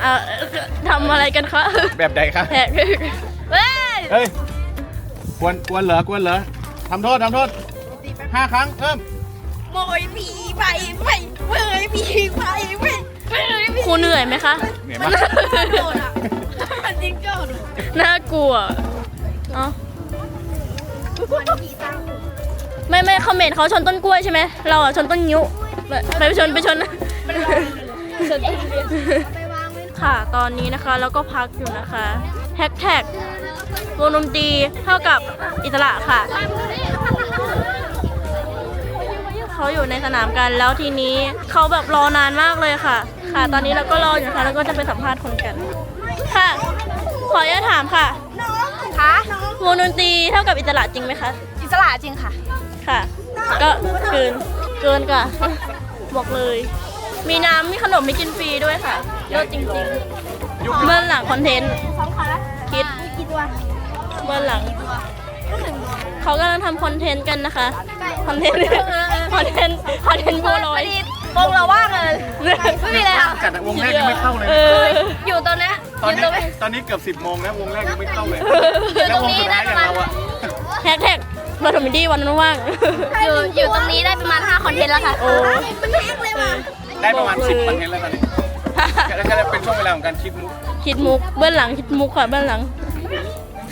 เอ่อทำอะไรกันคะแบบใดครับแหกเฮ้ยเฮ้ยกวนกวนเหรอกวนเหรอทำโทษทำโทษห้าครั้งเพิ่มโมยมีไปไปเมยมีไปไปเมยมีครูเหนื่อยไหมคะเหนื่อยมากโดดอะมันจริงโดดน่ากลัวเอ้ามันมีตังค์ไม่ไม่คอมเมนต์เขาชนต้นกล้วยใช่ไหมเราอะชนต้นงิ้วไปไปชนไปชนชนต้น ค่ะ ตอนนี้นะคะแล้วก็พักอยู่นะคะแฮชแท็กวงดนตรีเท่ากับอิสระค่ะ เขาอยู่ในสนามกันแล้วทีนี้เขาแบบรอนานมากเลยค่ะ ค่ะ ตอนนี้เราก็รออยู่นะคะแล้วก็จะไปสัมภาษณ์คนกัน ค่ะ ขออนุญาตถามค่ะคะวงดนตรีเท่ากับอิสระจริงไหมคะอิสระจริงค่ะ ค่ะ ก็เกินเกินกว่าบอกเลย มีน้ำมีขนมมีกินฟรีด้วยค่ะเลิศจริงๆ เบื้องหลังคอนเทนต์สองขาแล้วคิดกี่ตัวเบื้องหลัง เขากำลังทำคอนเทนต์กันนะคะคอนเทนต์คอนเทนต์คอนเทนต์โบวลอยวงเราว่างเลยไม่มีอะไรอะจัดวงแรกยังไม่เข้าเลยเอออยู่ตรงนี้ตอนอยู่นี้ตรงนี้ตอนนี้เกือบสิบโมงแล้ววงแรกยังไม่เข้าเลยอยู่แล้วตรงวงนี้สุดได้ท้ายปอระย่างมาณเราอะแฮชแท็กเราทำมิดี้วันนั้นว่างอยู่อยู่ตรงนี้ได้ประมาณ5คอนเทนต์แล้วค่ะโอ้มันแห้งเลยว่ะ ได้ประมาณสิบคอนเทนต์แล้วตอนนี้แล้วก็เป็นช่วงเวลาของการคิดมุกคิดมุกเบื้องหลังคิดมุกค่ะเบื้องหลัง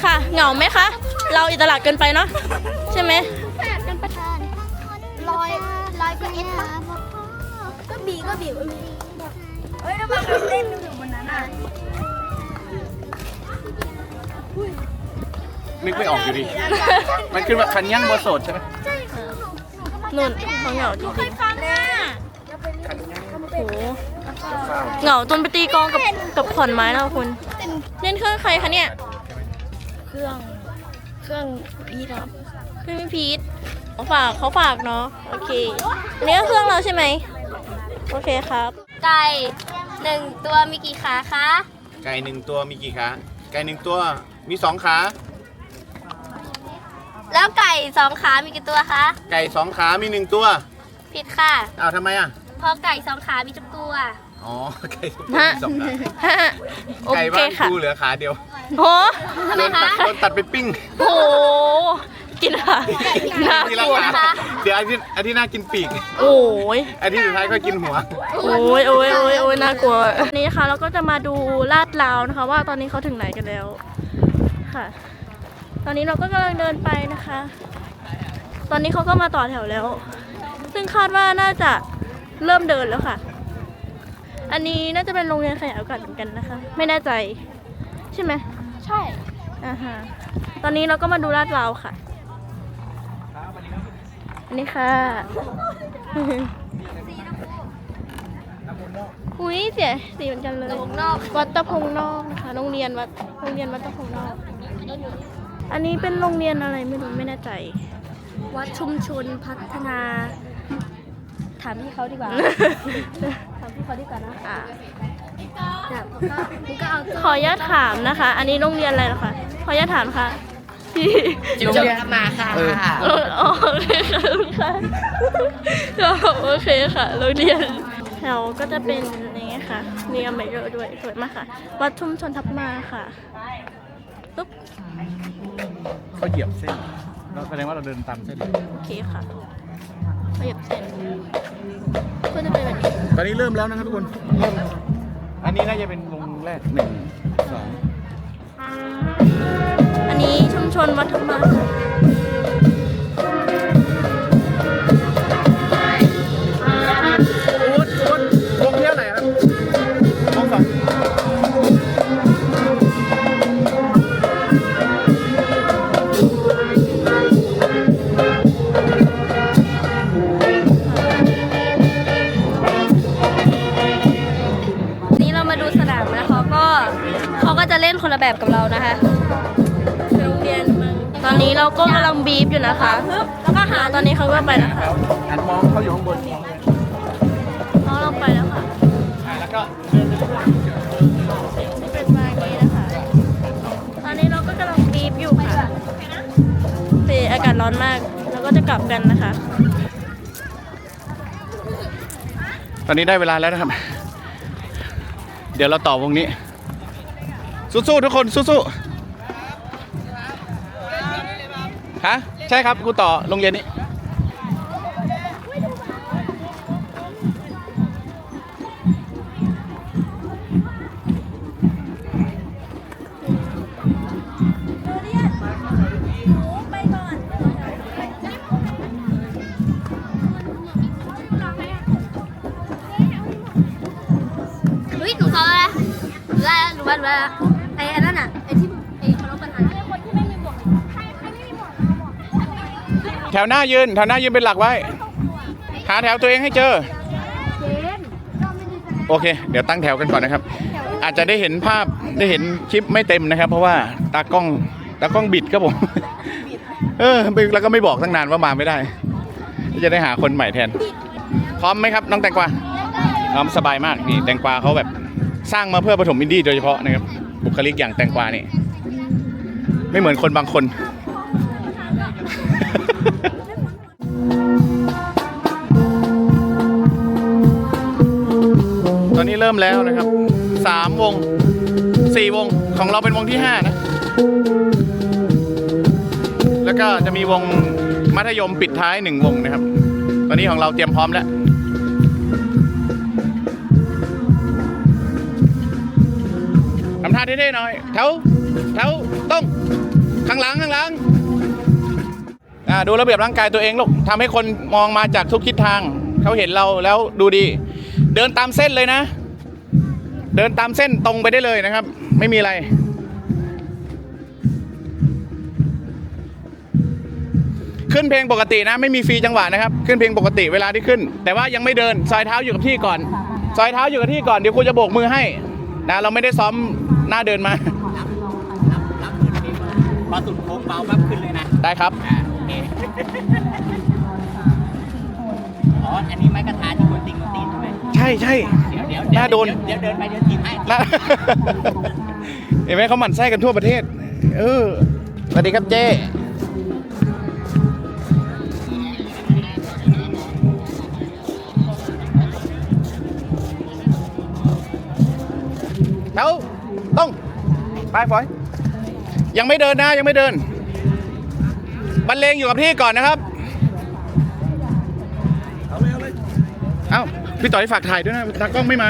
ค่ะเหงาไหมคะ เราอิสระเกินไปเนาะใช่ไหมแปดกันประธานลอยลอยก็เอ็นปะก็บีก็บีก็บีเฮ้ยทำไมมันเล่นอยู่บนนั้นอะนึกไม่ออกอยู่ดี มันขึ้นว่าคันยั่งโบโสดใช่ไหมนุ่นเขาเหงาจริงฟังอะๆโอ้โหเหงาจนไปตีกลองกับกับขอนไม้แล้วคุณ เล่นเครื่องใครคะเนี่ย เครื่อง เครื่องพีทครับเครื่องพี่พีทเขาฝากเขาฝากเนาะ โอเคอันนี้ก็เครื่องเราใช่ไหม โอเคครับ ไก่หนึ่งตัวมีกี่ขาคะ ไก่หนึ่งตัวมีกี่ขา ไก่หนึ่งตัวมีสองขา แล้วไก่สองขา มีกี่ตัวคะ ไก่สองขา มีหนึ่งตัว ผิดค่ะ อ้าวทำไมอะเพราะไก่สองขา มีทุกตัว อ๋อไก่สองฮะสองขาฮะโอไก่เคบ้านค่ะกูเหลือขาเดียวโหทำไมโดนตัคะดโดนตัดไปปิ้งโหกินค่ะน่าทีกละลัวขาเดี๋ยวอาทิตย์อาทิตย์หน้ากินปีก โอ้ยอาทิตย์สุดท้ายก็กินหัว โอ้ยโอ้ยโอ้ยโอ้ยน่ากลัวนี่นะคะเราก็จะมาดูลาดราวนะคะ ว่าตอนนี้เขาถึงไหนกันแล้วค่ะ ตอนนี้เราก็กำลังเดินไปนะคะ ตอนนี้เขาก็มาต่อแถวแล้ว ซึ่งคาดว่าน่าจะ เริ่มเดินแล้วค่ะ อันนี้น่าจะเป็นโรงเรียนขยายโอกาสเหมือนกันนะคะ ไม่แน่ใจ ใช่ไหมใช่อ่าฮะตอนนี้เราก็มาดูลาดราวค่ะ อันนี้ค่ะ อุ้ยเสียสีเหมือนกันเลยวงนอกวัดตะพงนอกนะคะ โรงเรียนวัดโรงเรียนวัดตะพงนอก อันนี้เป็นโรงเรียนอะไรไม่รู้ไม่แน่ใจ วัดชุมชนพัฒนา ถามพี่เขาดีกว่า ถามพี่เขาดีกว่านะอ่าเนี่ยผมก็ผมก็เอาขออนุญาตถามนะคะ อันนี้โรงเรียนอะไรเหรอคะ ขออนุญาตถามค่ะ พี่โรงเรียนมาค่ะโรงอ๋อโอเคค่ะโอเคค่ะโรงเรียนแถวก็จะเป็นอย่างเงี้ยค่ะมีอเมริกาด้วยสวยมากค่ะ วัดชุมชนทับมาค่ะปุ๊บเขาเหยียบเส้นเราแสดงว่าเราเดินตามเส้นโอเคค่ะขยับเส้น ก็จะเป็นแบบนี้ตอนนี้เริ่มแล้วนะครับทุกคน เริ่มอันนี้น่าจะเป็นวงแรกหนึ่งสองอันนี้ชุมชนวัดทับมา อยู่นะคะแล้วก็หาตอนนี้เขาก็ไปแล้วค่ะหันมองเขาอยู่ข้างบนเขาลงไปแล้วค่ะอ่าแล้วก็เป็นมาอย่างนี้นะคะ ตอนนี้เราก็กำลังบีบอยู่ค่ะเปอากาศร้อนมากเราก็จะกลับกันนะคะ ตอนนี้ได้เวลาแล้วนะครับ เดี๋ยวเราต่อวงนี้ สู้ๆทุกคนสู้ๆฮะ ใช่ครับกูต่อโรงเรียนนี้ เฮ้ยหนูซ้อมแล้วได้แล้วหนูว่าหนูได้แล้วไอ้อันนั้นอะ วหน้ายืนแถวหน้ายืนเป็นหลักไว้ หาแถวตัวเองให้เจอ โอเค เดี๋ยวตั้งแถวกันก่อนนะครับ อาจจะได้เห็นภาพได้เห็นคลิปไม่เต็มนะครับ เพราะว่าตากล้องตากล้องบิดครับผมเออแล้วก็ไม่บอกตั้งนานว่ามาไม่ได้ จะได้หาคนใหม่แทน พร้อมไหมครับ น้องแตงกวาพร้อมสบายมากนี่แตงกวาเขาแบบสร้างมาเพื่อปฐมอินดี้โดยเฉพาะนะครับบุคลิกอย่างแตงกวานี่ไม่เหมือนคนบางคน ตอนนี้เริ่มแล้วนะครับสามวงสี่วงของเราเป็นวงที่ห้านะ แล้วก็จะมีวงมัธยมปิดท้ายหนึ่งวงนะครับ ตอนนี้ของเราเตรียมพร้อมแล้วทำท่าเท่ๆหน่อยแถวแถวต้องข้างหลังข้างหลัง อ่าดูระเบียบร่างกายตัวเองลูกทำให้คนมองมาจากทุกทิศทางเขาเห็นเราแล้วดูดี เดินตามเส้นเลยนะ เดินตามเส้นตรงไปได้เลยนะครับ ไม่มีอะไร ขึ้นเพลงปกตินะ ไม่มีฟรีจังหวะนะครับ ขึ้นเพลงปกติเวลาที่ขึ้น แต่ว่ายังไม่เดินซอยเท้าอยู่กับที่ก่อนซอยเท้าอยู่กับที่ก่อนเดี๋ยวครูจะโบกมือให้นะเราไม่ได้ซ้อมหน้าเดินมาพอสุดโค้งเบาปั๊บขึ้นเลยนะได้ครับ เคอ๋ออันนี้ไม้กระทาที่คนติงคนตีนใช่ไหมใช่ใช่ เดี๋ยวเดี๋ยวน่าโดน เดี๋ยวเดินไปเดี๋ยวทีมให้นะ เห็นไหมเขาหมั่นไส้กันทั่วประเทศ เออสวัสดีครับเจ้แถวต้อง ไปฝอย ยังไม่เดินนะ ยังไม่เดิน บรรเลงอยู่กับที่ก่อนนะครับ เอ้าพี่ต่อยฝากถ่ายด้วยนะตากล้องไม่มา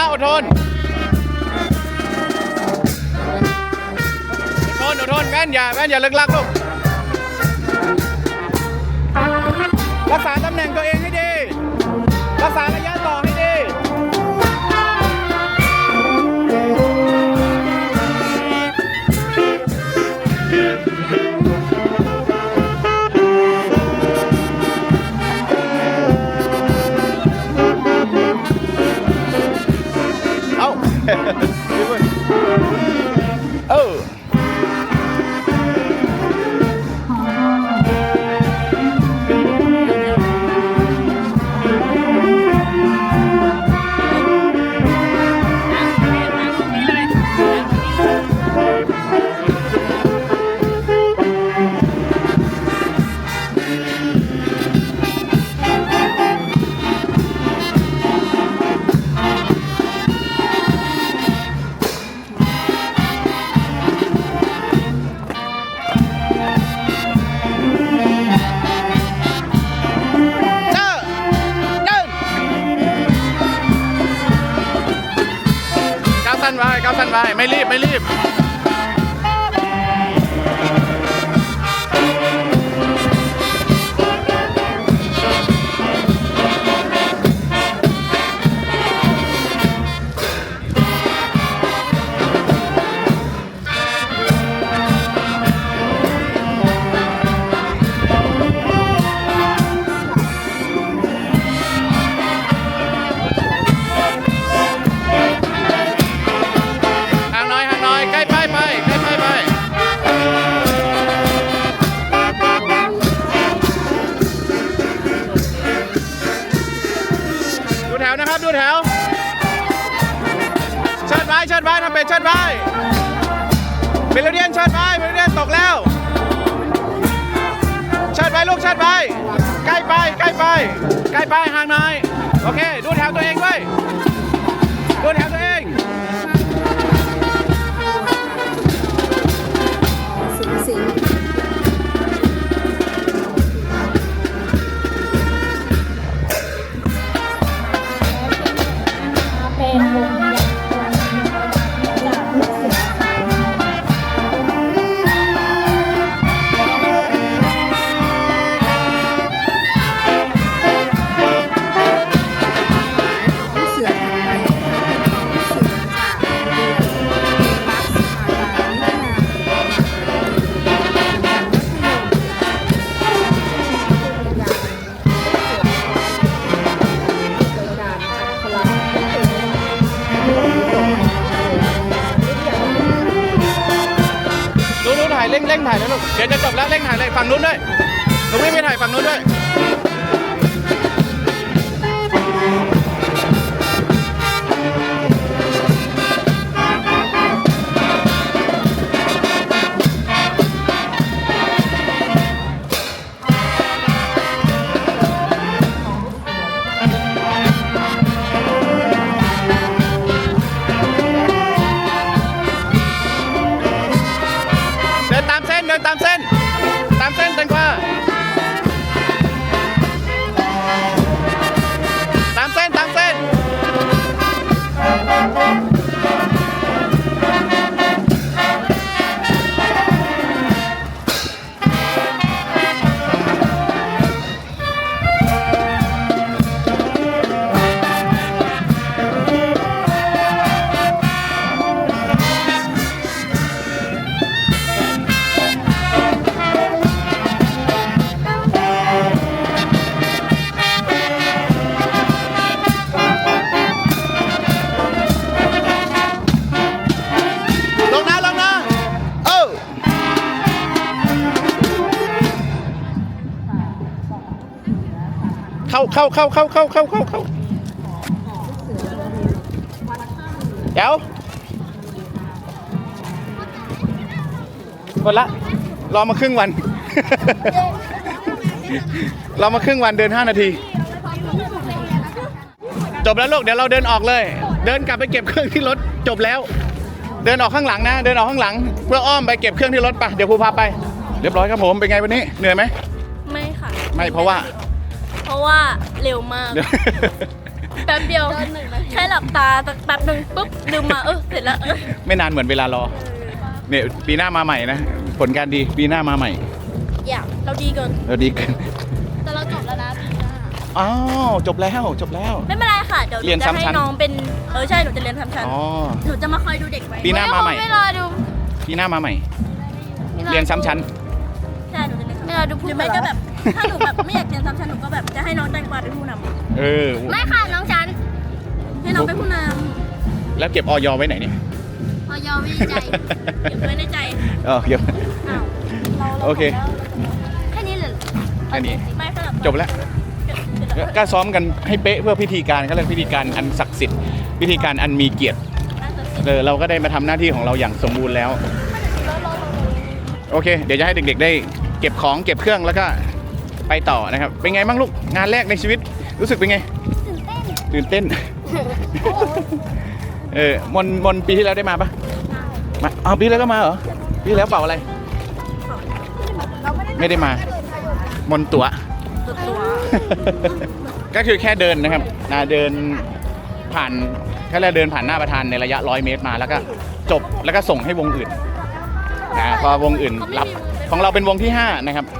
นะอดทนอดทนอดทนแม่นอย่าแม่นอย่าเลิกลักลูกรักษาตำแหน่งตัวเองให้ดีรักษาระ ไปไม่รีบไม่รีบ ไว้เรื่อยตกแล้วเชิดไปลูกเชิดไป ใกล้ไปใกล้ไป ใกล้ไปห่างหน่อย โอเค ดูแถวตัวเองด้วย ดูแถวตัวเองาเข้าเข้าเข้าเข้าเข้าเข้าเข้าเดี๋ยวหมดละรอมาครึ่งวันรอมาครึ่งวันเดิน 5 นาที จบแล้วลูกเดี๋ยวเราเดินออกเลย เดินกลับไปเก็บเครื่องที่รถจบแล้ว เดินออกข้างหลังนะ เดินออกข้างหลัง เพื่ออ้อมไปเก็บเครื่องที่รถไปเดี๋ยวครูพาไป เรียบร้อยครับผมเป็นไงวันนี้เหนื่อยไหมไม่ค่ะ ไม่เพราะว่าเพ ราะว่าเร็วมาก แป๊บเดียว แค่หลับตาสักแป๊บหนึ่งปุ๊บลืมมาเออเสร็จแล้วเออไม่นานเหมือนเวลารอเนี่ยปีหน้ามาใหม่นะ ผลการดีปีหน้ามาใหม่อย่าเราดีเกินเราดีกันแต่เราจบแล้วนะปีหน้าอ้าวจบแล้วจบแล้ว ไม่เป็นไรค่ะ เดี๋ยวหเรียนจะซ้ำชั้ให้น น้องเป็นเออใช่หนูจะเรียนซ้ำชั้นอ๋อ หนูจะมาคอยดูเด็กไว้ปีหน้ามาใหม่ ไม่รอดูปีหน้ามาใหม่ เรียนซ้ำชั้น ใช่หนูจะเรียนซ้ำไม่ชั้นรอดูหพูดรือไม่ก็แบบ ถ้าหนูแบบไม่อยากเรียนซ้ำชั้นหนูก็แบบจะให้น้องแตงกวาเป็นผู้นเออ ไม่ค่ะน้องฉันำให้น้องเป็นผู้นแล้วเก็บออยไว้ไหนเนี่ย พอยอวิจัยำเก็บไว้ในใจเออเก็บ อ้าวเราราโอเคแค่นี้เลยเหรอแค่นี้ ไม่ค่ะจบแล้วก็ซ้อมกันให้เป๊ะเพื่อพิธีการเขาเรียกพิธีการอันศักดิ์สิทธิ์พิธีการอันมีเกียรติเออเราก็ได้มาทำหน้าที่ของเราอย่างสมบูรณ์แล้ว โอเค เดี๋ยวจะให้เด็กๆได้เก็บของเก็บเครื่องแล้วก็ ไปต่อนะครับ เป็นไงบ้างลูกงานแรกในชีวิตรู้สึกเป็นไง ตื่นเต้นเออมนมนปีที่แล้วได้มาปะมาอ้าวปีที่แล้วก็มาเหรอปีที่แล้วเป่าอะไรไม่ได้มา มนตัว ตัวตัวก็คือแค่เดินนะครับนะเดินผ่านแค่เดินผ่านหน้าประธานในระยะร้อยเมตรมาแล้วก็จบแล้วก็ส่งให้วงอื่นนะพอวงอื่นรับของเราเป็นวงที่ห้านะครับของ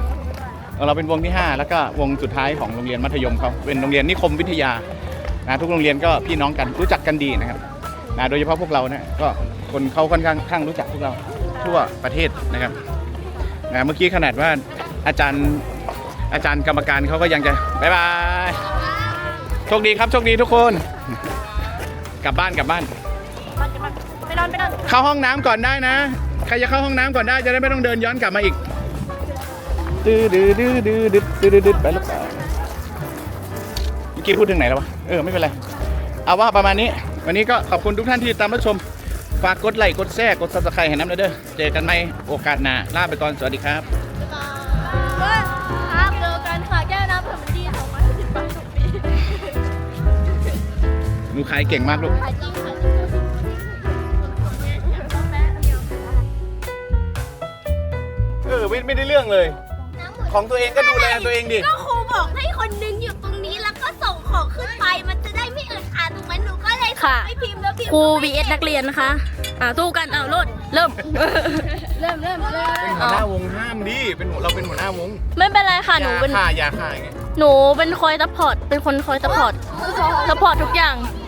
เราเป็นวงที่ห้าแล้วก็วงสุดท้ายของโรงเรียนมัธยมเขาเป็นโรงเรียนนิคมวิทยานะทุกโรงเรียนก็พี่น้องกันรู้จักกันดีนะครับนะโดยเฉพาะพวกเราเนี่ยก็คนเขาค่อนข้างข้างรู้จักพวกเราทั่วประเทศนะครับนะเมื่อกี้ขนาดว่าอาจารย์อาจารย์กรรมการเขาก็ยังจะบายบายโชคดีครับโชคดีทุกคน กลับบ้านกลับบ้าน ไปนอนไปนอนเข้าห้องน้ำก่อนได้นะ ใครจะเข้าห้องน้ำก่อนได้จะได้ไม่ต้องเดินย้อนกลับมาอีก ดื้อดื้อดื้อดื้อดื้อดื้อดื้อดื้อไปลูกไปเมื่อกี้พูดถึงไหนแล้ววะ เออ ไม่เป็นไร เอาว่าประมาณนี้ วันนี้ก็ขอบคุณทุกท่านที่ตามรับชม ฝากกดไลค์ กดแชร์ กดซับสไครต์ให้น้ำเด้อ เจอกันใหม่โอกาสหน้า ลาไปก่อน สวัสดีครับครับเจอกันค่ะแก้วน้ำผื่อมันดีของมันสิบบาทต่อปีหนูขายเก่งมากลูก ขายจริงขายจริงเออไม่ไม่ได้เรื่องเลยข องตัวเองก็ดูแลตัวเองดิ ก็ครูบอกให้คนนึงอยู่ตรงนี้แล้วก็ส่งของขึ้นไปมันจะได้ไม่อึดอัดถูกไหมหนูก็เลยส่งให้พิมพ์แล้วพิมพ์ครู vs นักเรียนนะคะ อ่าสู้กันเอาโลดเริ่ม เริ่มเริ่มเริ่มเป็นหัวหน้าวงห้ามดิ เป็นหัวเราเป็นหัวหน้าวงไม่เป็นไรค่ะ หนูอย่าเป็นฆ่าอย่าฆ่าอย่างเงี้ย หนูเป็นคอยซัพพอร์ต เป็นคนคอยซัพพอร์ตซัพพอร์ตทุกอย่างห